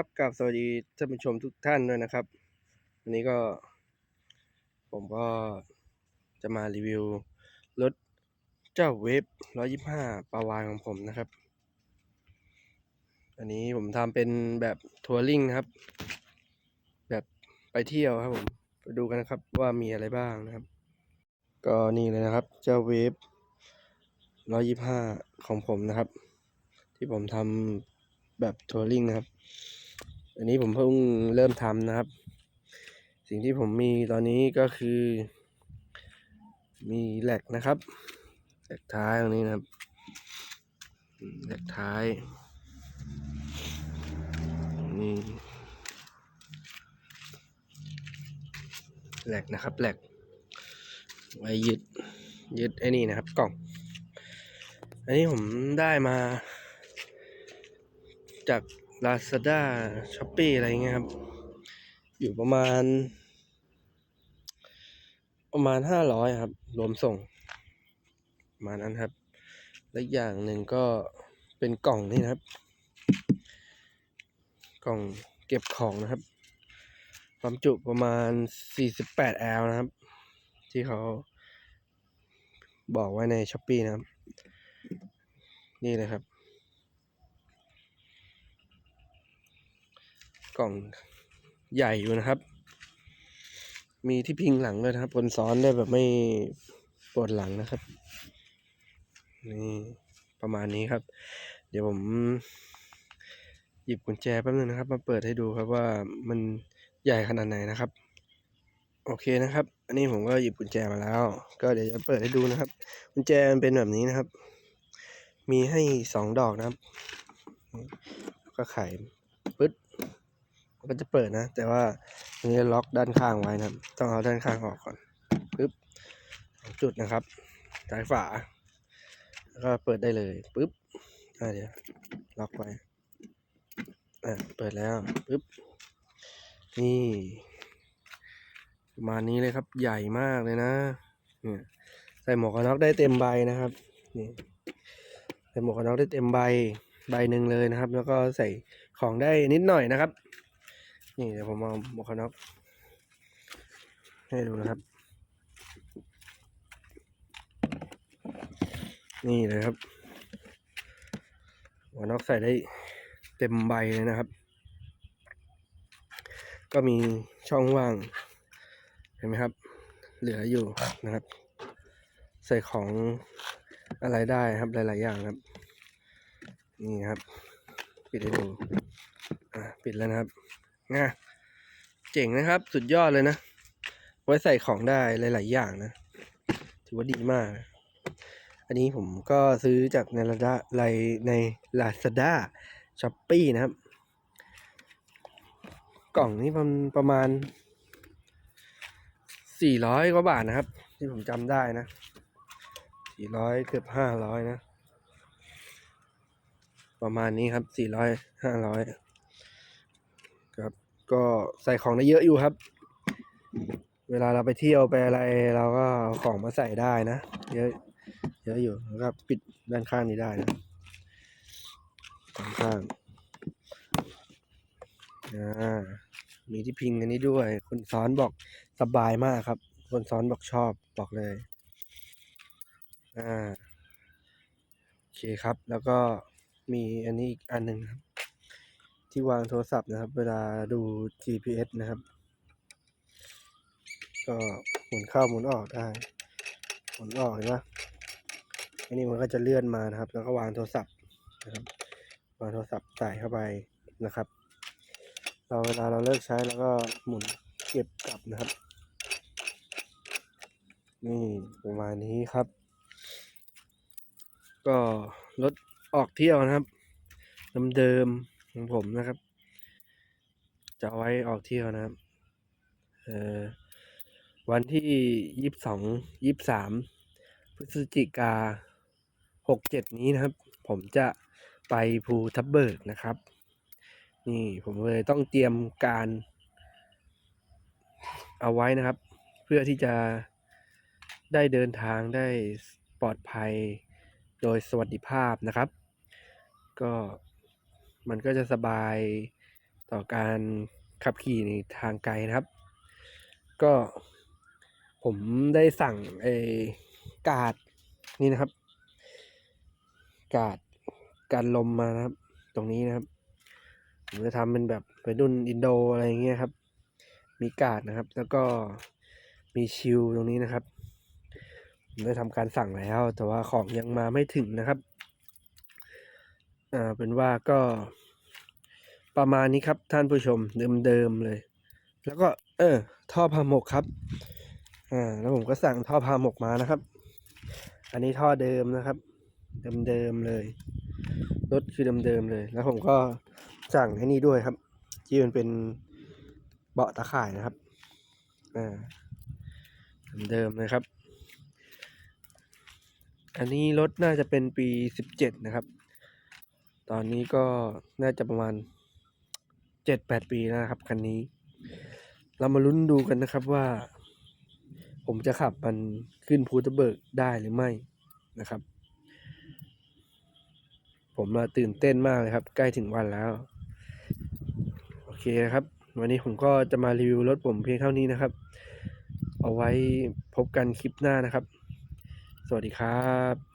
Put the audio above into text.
ครับกับสวัสดีท่านผู้ชมทุกท่านด้วยนะครับ วันนี้ก็ ผมก็จะมารีวิวรถเจ้าเวฟ125 ปาวานของผมนะครับ อันนี้ผมทำเป็นแบบทัวริงนะครับ แบบไปเที่ยวครับผม ไปดูกันนะครับว่ามีอะไรบ้างนะครับ ก็นี่เลยนะครับ เจ้าเวฟ125 ของผมนะครับ ที่ผมทำแบบทัวริงนะครับ อันนี้ผมเพิ่งเริ่มทำนะครับ สิ่งที่ผมมีตอนนี้ก็คือ มีแหลกนะครับแหลกท้ายตรงนี้นะครับแหลกท้ายนี่แหลกนะครับแหลกไว้ยึดยึดไอ้นี่นะครับกล่อง อันนี้ผมได้มา จาก Lazada Shopee อะไรเงี้ยครับ อยู่ประมาณ ประมาณห้าร้อยครับ รวมส่งประมาณนั้นครับ และอย่างหนึ่งก็เป็นกล่องนี่นะครับ กล่องเก็บของนะครับความจุประมาณ 48 L นะครับ ที่เขาบอกไว้ใน s h อ p e e นะครับ นี่เลยครับ กล่องใหญ่อยู่นะครับ มีที่พิงหลังด้วยนะครับคนซ้อนได้แบบไม่ปวดหลังนะครับ นี่ประมาณนี้ครับ เดี๋ยวผมหยิบกุญแจแป๊บนึงนะครับ มาเปิดให้ดูครับว่ามันใหญ่ขนาดไหนนะครับ โอเคนะครับ อันนี้ผมก็หยิบกุญแจมาแล้ว ก็เดี๋ยวจะเปิดให้ดูนะครับ กุญแจมันเป็นแบบนี้นะครับ มีให้สองดอกนะครับ ก็ไข ก็จะเปิดนะ แต่ว่าอันนี้ล็อกด้านข้างไว้นะครับ ต้องเอาด้านข้างออกก่อนปึ๊บจุดนะครับซ้ายฝา แล้วก็เปิดได้เลยปึ๊บอ่าเดี๋ยวล็อกไว้อ่าเปิดแล้วปึ๊บนี่ประมาณนี้เลยครับ ใหญ่มากเลยนะเนี่ยใส่หมวกกันน็อกได้เต็มใบนะครับนี่ใส่หมวกกันน็อกได้เต็มใบใบหนึ่งเลยนะครับ แล้วก็ใส่ของได้นิดหน่อยนะครับ นี่เดี๋ยวผมเอาหมวกกันน็อกให้ดูนะครับ นี่เลยครับหมวกน็อกใส่ได้เต็มใบเลยนะครับ ก็มีช่องว่าง เห็นไหมครับ เหลืออยู่นะครับ ใส่ของอะไรได้ครับหลาย ๆ อย่างครับ นี่ครับ ปิดให้ดูอ่าปิดแล้วนะครับ ง่ะเจ๋งนะครับสุดยอดเลยนะ ไว้ใส่ของได้หลาย ๆ อย่างนะ ถือว่าดีมากอันนี้ผมก็ซื้อจากในลาดาในใน Lazada s h o p e e นะครับ กล่องนี้มันประมาณสี่ร้อยกว่าบาทนะครับ ที่ผมจำได้นะสี่ร้อยเกือบห้าร้อยนะ ประมาณนี้ครับสี่ร้อยห้าร้อย ก็ใส่ของได้เยอะอยู่ครับ เวลาเราไปเที่ยวไปอะไรเราก็เอาของมาใส่ได้นะ เยอะเยอะอยู่แล้วก็ปิดด้านข้างนี้ได้นะด้านข้างอ่ามีที่พิงอันนี้ด้วย คนซ้อนบอกสบายมากครับ คนซ้อนบอกชอบบอกเลย อ่า โอเคครับ แล้วก็มีอันนี้อีกอันหนึ่งครับ ที่วางโทรศัพท์นะครับ เวลาดู GPS นะครับ ก็หมุนเข้าหมุนออกได้ หมุนออกเห็นไหมอันนี้มันก็จะเลื่อนมานะครับ แล้วก็วางโทรศัพท์นะครับ วางโทรศัพท์ใส่เข้าไปนะครับ เราเวลาเราเลิกใช้แล้วก็หมุนเก็บกลับนะครับ นี่ประมาณนี้ครับ ก็รถออกเที่ยวนะครับเดิมๆ ของผมนะครับ จะเอาไว้ออกเที่ยวนะครับ เอ่อวันที่ยี่สิบสองยี่สิบสามพฤศจิกาหกเจ็ดนี้นะครับ ผมจะไปภูทับเบิกนะครับ นี่ผมเลยต้องเตรียมการ เอาไว้นะครับ เพื่อที่จะได้เดินทางได้ปลอดภัยโดยสวัสดิภาพนะครับ ก็ มันก็จะสบายต่อการขับขี่ในทางไกลนะครับ ก็ผมได้สั่งไอ้กาดนี่นะครับ กาดการลมมานะครับ ตรงนี้นะครับ ผมจะทำเป็นแบบเป็นรุ่นอินโดอะไรเงี้ยครับ มีกาดนะครับ แล้วก็มีชิลตรงนี้นะครับผมได้ทำการสั่งแล้ว แต่ว่าของยังมาไม่ถึงนะครับ อ่าเป็นว่าก็ประมาณนี้ครับท่านผู้ชมเดิมๆเลย แล้วก็ เออ ท่อพาหมกครับอ่าแล้วผมก็สั่งท่อพาหมกมานะครับ อันนี้ท่อเดิมนะครับ เดิมๆเลยรถคือเดิมๆเลย แล้วผมก็สั่งไอ้นี่ด้วยครับ ที่มันเป็นเบาะตะข่ายนะครับอ่าเดิมๆเลยครับ อันนี้รถน่าจะเป็นปีสิบเจ็ดนะครับ ตอนนี้ก็น่าจะประมาณเจ็ดแปดปีแล้วนะครับคันนี้ เรามาลุ้นดูกันนะครับว่า ผมจะขับมันขึ้นภูตเบิกได้หรือไม่นะครับ ผมมาตื่นเต้นมากเลยครับ ใกล้ถึงวันแล้ว โอเคนะครับ วันนี้ผมก็จะมารีวิวรถผมเพียงเท่านี้นะครับ เอาไว้พบกันคลิปหน้านะครับ สวัสดีครับ